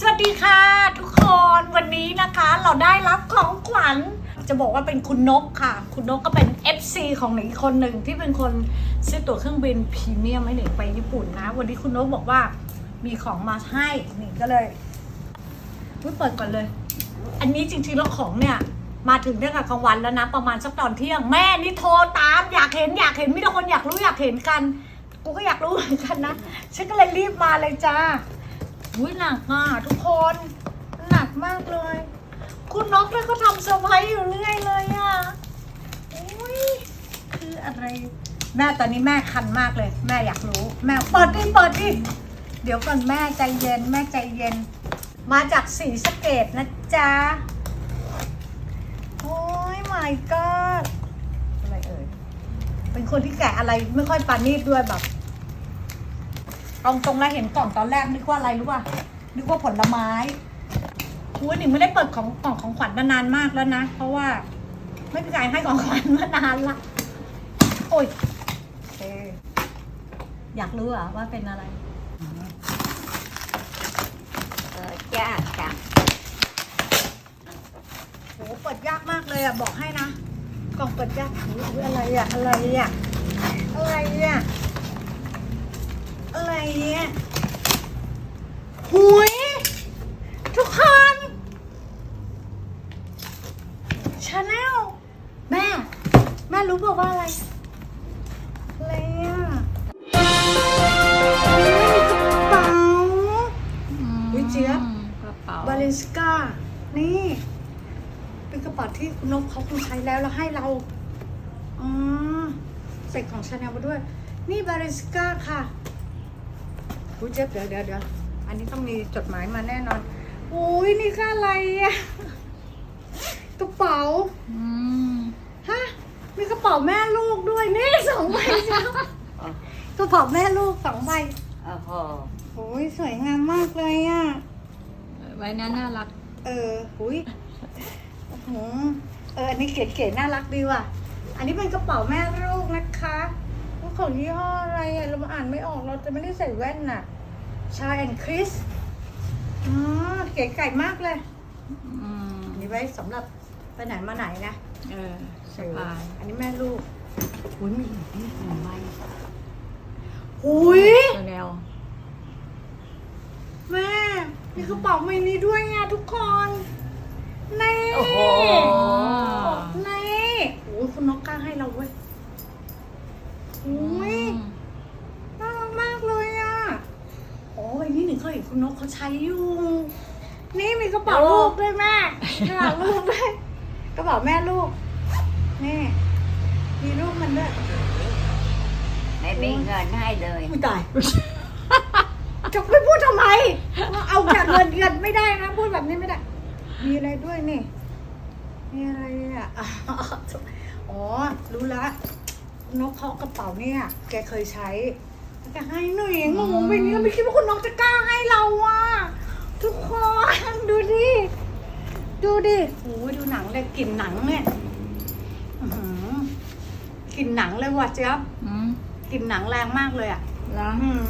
สวัสดีค่ะ ทุกคนวันนี้นะคะเราได้รับของขวัญ จะบอกว่าเป็นคุณนกค่ะ คุณนกก็เป็น FC ของหนิงคนหนึ่งที่เป็นคนซื้อตั๋วเครื่องบินพรีเมียมให้หนิงไปญี่ปุ่นนะ วันนี้คุณนกบอกว่ามีของมาให้หนิงก็เลยอุ๊ยเปิดก่อนเลย อันนี้จริงๆแล้วของเนี่ย มาถึงตั้งแต่กลางวันแล้วนะ ประมาณสักตอนเที่ยงแม่นี่โทรตามอยากเห็นอยากเห็นมีแต่คนอยากรู้อยากเห็นกัน กูก็อยากรู้เหมือนกันนะฉันก็เลยรีบมาเลยจ้า อุ้ยหนักอะทุกคน หนักมากเลย คุณนกเลยก็ทำเซอร์ไพรส์อยู่เรื่อยเลยอะอุ้ยคืออะไร แม่ตอนนี้แม่คันมากเลย แม่อยากรู้ แม่เปิดดิเปิดดิเดี๋ยวก่อนแม่ใจเย็น แม่ใจเย็น มาจากสีสเกดนะจ๊ะโอ้ย my god อะไรเอ่ยเป็นคนที่แกะอะไรไม่ค่อยปานีตด้วยแบบ ตรงตรงๆแล้วเห็นกล่องตอนแรกนึกว่าอะไรรู้ป่ะนึกว่าผลไม้อุ้ยหนิงไม่ได้เปิดของกล่องของขวัญมานานมากแล้วนะ เพราะว่า ไม่มีใครให้ของขวัญมานานละโอ้ยโอเคอยากรู้เหรอะว่าเป็นอะไรเออจ้าจ้าโหเปิดยากมากเลยอะบอกให้นะ กล่องเปิดยากอุ๊ยอะไรอะอะไรอะอะไรอะ อะไรอะหุยทุกคนชาแนลแม่ แม่รู้เปล่าว่าอะไร อะไรอะเฮ้ยกระเป๋าอุ๊ยเจี๊ยบกระเป๋าบาเลนสกานี่ เป็นกระเป๋าที่คุณนกเขาคงใช้แล้วแล้วให้เราอ๋อใส่ของชาแนลมาด้วย นี่บาเลนสกาค่ะ อุ้ยเจ๊บเดี๋ยวเดี๋ยวเดี๋ยวอันนี้ต้องมีจดหมายมาแน่นอนอุ้ยนี่ค่าอะไรอะกระเป๋าอืมฮะมีกระเป๋าแม่ลูกด้วยนี่สองใบจ้ะกระเป๋าแม่ลูกสองใบโอ้โหโอ้ยสวยงามมากเลยอะไว้นั้นน่ารัก เออหุยโอ้โหเอออันนี้เก๋ๆน่ารักดีว่ะ อันนี้เป็นกระเป๋าแม่ลูกนะคะว่า ของยี่ห้ออะไรอะเรามาอ่านไม่ออกเราจะไม่ได้ใส่แว่นน่ะ ชาแอนคริสอ๋อเก๋ไก่มากเลยอืมอันนี้ไว้สำหรับไปไหนมาไหนนะ เออสบาย อันนี้แม่ลูกหุยมีอีกนี่หนึ่งใบหุยตัวแนวแม่มีกระเป๋าใบนี้ด้วยไงทุกคนนี่โอ้โหนี่โอ้ยคุณนกกล้าให้เราเว้ย อุ้ยน่ารักมากเลยอะ โอ้ยนี่หนึ่งเคยเห็นคุณนกเขาใช้อยู่ นี่มีกระเป๋าลูกด้วยแม่กระเป๋าลูกด้วยกระเป๋าแม่ลูก นี่ มีลูกมันด้วย ไม่มีเงินให้เลยอุ้ยตายจะไปพูดทำไมว่าเอาจากเงินเงินไม่ได้นะ พูดแบบนี้ไม่ได้ มีอะไรด้วยนี่ มีอะไรอะ อ๋อ รู้ละ นกเขากระเป๋าเนี่ย แกเคยใช้แกให้หน่อยงงไปนี่ไม่คิดว่าคุณนกจะกล้าให้เราอะทุกคนดูดิดูดิโอ้ยดูหนังเลยกลิ่นหนังเนี่ยอื้อหือกลิ่นหนังเลยว่ะเจ๊ยบอืมกลิ่นหนังแรงมากเลยอะ แล้วอืม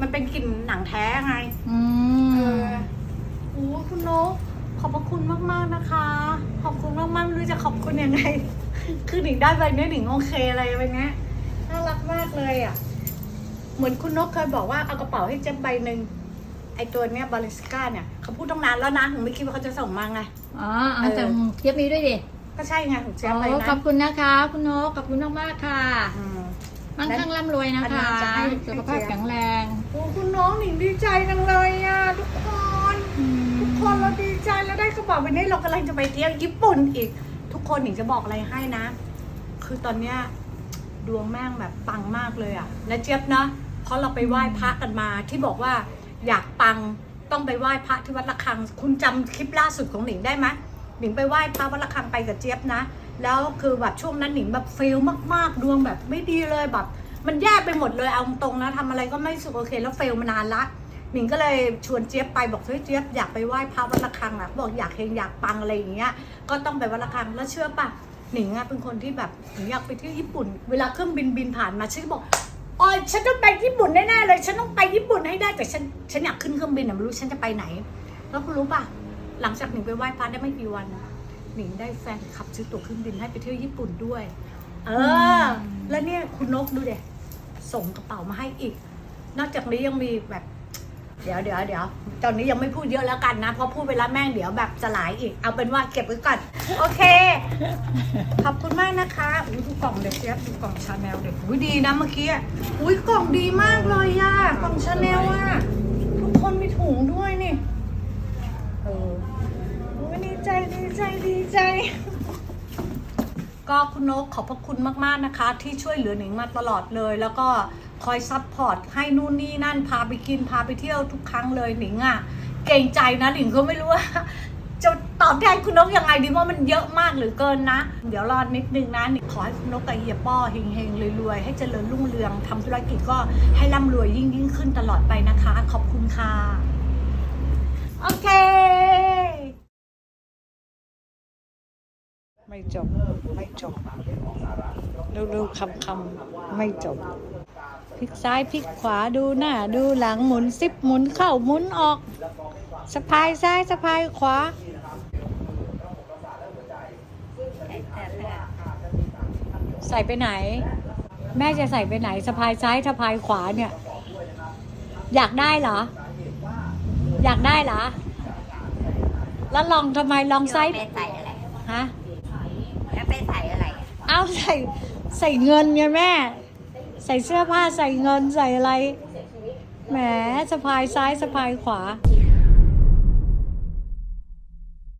มันเป็นกลิ่นหนังแท้ไง อืเอมอโอ้คุณนกขอบพระคุณมาก ๆ นะคะ ขอบคุณมากๆไม่รู้จะขอบคุณยังไง คือหนิงได้ใบเนี้ยหนิงโอเคอะไรไปเนี้ยน่ารักมากเลยอะ เหมือนคุณนกเคยบอกว่าเอากระเป๋าให้เจ๊บใบหนึ่งไอตัวเนี้ยบาลิสกาเนี่ยเขาพูดตั้งนานแล้วนะหนูไม่คิดว่าเขาจะส่งมาไง อ๋อเอาแต่เทียบนี้ด้วยดิก็ใช่ไงของเจ๊ยบไปโอ้นะขอบคุณนะคะ คุณนกขอบคุณมากๆค่ะอืม มั่งคั่งร่ำรวยนะอันนั้คะนจะให้ สุขภาพแข็งแรง โอ้คุณน้องหนิงดีใจจังเลยอะทุกคน ทุกคนเราดีใจแล้วได้กระเป๋าใบนี้เรากำลังจะไปเที่ยวญี่ปุ่นอีก ทุกคนหนิงจะบอกอะไรให้นะ คือตอนเนี้ยดวงแม่งแบบปังมากเลยอะนะเจี๊ยบนะเพราะเราไปไหว้พระกันมาที่บอกว่าอยากปังต้องไปไหว้พระที่วัดระฆัง คุณจำคลิปล่าสุดของหนิงได้ไหมหนิงไปไหว้พระวัดระฆังไปกับเจี๊ยบนะ แล้วคือแบบช่วงนั้นหนิงแบบเฟลมากๆดวงแบบไม่ดีเลยแบบ มันแย่ไปหมดเลยเอาตรงนะทำอะไรก็ไม่สุขโอเค แล้วเฟลมานานละ หนิงก็เลยชวนเจี๊ยบไปบอกเฮ้ยเจี๊ยบอยากไปไหว้พระวัดระฆังอะบอกอยากเฮงอยากปังอะไรอย่างเงี้ย ก็ต้องไปวัดระฆังแล้วเชื่อป่ะหนิงอะเป็นคนที่แบบหนิงอยากไปเที่ยวญี่ปุ่น เวลาเครื่องบินบินผ่านมาฉันก็บอกอ๋อฉันต้องไปญี่ปุ่นแน่ๆเลย ฉันต้องไปญี่ปุ่นให้ได้แต่ฉันฉันอยากขึ้นเครื่องบินอะไม่รู้ฉันจะไปไหน แล้วคุณรู้ป่ะหลังจากหนิงไปไหว้พระได้ไม่กี่วันหนิงได้แฟนขับซื้อตั๋วเครื่องบินให้ไปเที่ยวญี่ปุ่นด้วย เออ แล้วเนี่ยคุณนกดูเด็ส่งกระเป๋ามาให้อีก นอกจากนี้ยังมีแบบ เดี๋ยวเดี๋ยวเดี๋ยวตอนนี้ยังไม่พูดเยอะแล้วกันนะเพราะพูดไปแล้วแม่งเดี๋ยวแบบสลายอีก เอาเป็นว่าเก็บไว้ก่อน โอเค ขอบคุณมากนะคะอุ้ยดูกล่องเด็กเจี๊ยบดูกล่องชาแนลเด็กอุ้ยดีนะเมื่อกี้อุ้ยกล่องดีมากเลยย่ากล่องชาแนลอะทุกคนมีถุงด้วยนี่เอออุ้ยดีใจดีใจดีใจก็คุณนกขอบพระคุณมากๆนะคะ ที่ช่วยเหลือหนิงมาตลอดเลย แล้วก็ คอยซัพพอร์ตให้นู่นนี่นั่นพาไปกินพาไปเที่ยวทุกครั้งเลยหนิงอะ่ะเก่งใจนะหนิงก็ไม่รู้ว่าจะตอบแทนคุณนกยังไงดีว่ามันเยอะมากหรือเกินนะ เดี๋ยวรอนิดนึงนะขอให้คุณนกกับเฮียป้อเฮงๆรวยๆให้เจริญรุ่งเรืองทำธุรกิจก็ให้ร่ำรวยยิ่งยิ่งๆขึ้นตลอดไปนะคะ ขอบคุณค่ะโอเค ไม่จบ ไม่จบเร็วๆคำคำๆไม่จบ พลิกซ้ายพลิกขวาดูหน้าดูหลังหมุนซิปหมุนเข้าหมุนออกสะพายซ้ายสะพายขวาใส่ไปไหน แม่จะใส่ไปไหนสะพายซ้ายสะพายขวาเนี่ย อยากได้เหรอ อยากได้เหรอ แล้วลองทำไมลองไซส์ไปใส่อะไรฮะแล้วไปใส่อะไร เอาใส่ใส่เงินไงแม่ใส่เสื้อผ้าใส่เงินใส่อะไร แหมสะพายซ้ายสะพายขวา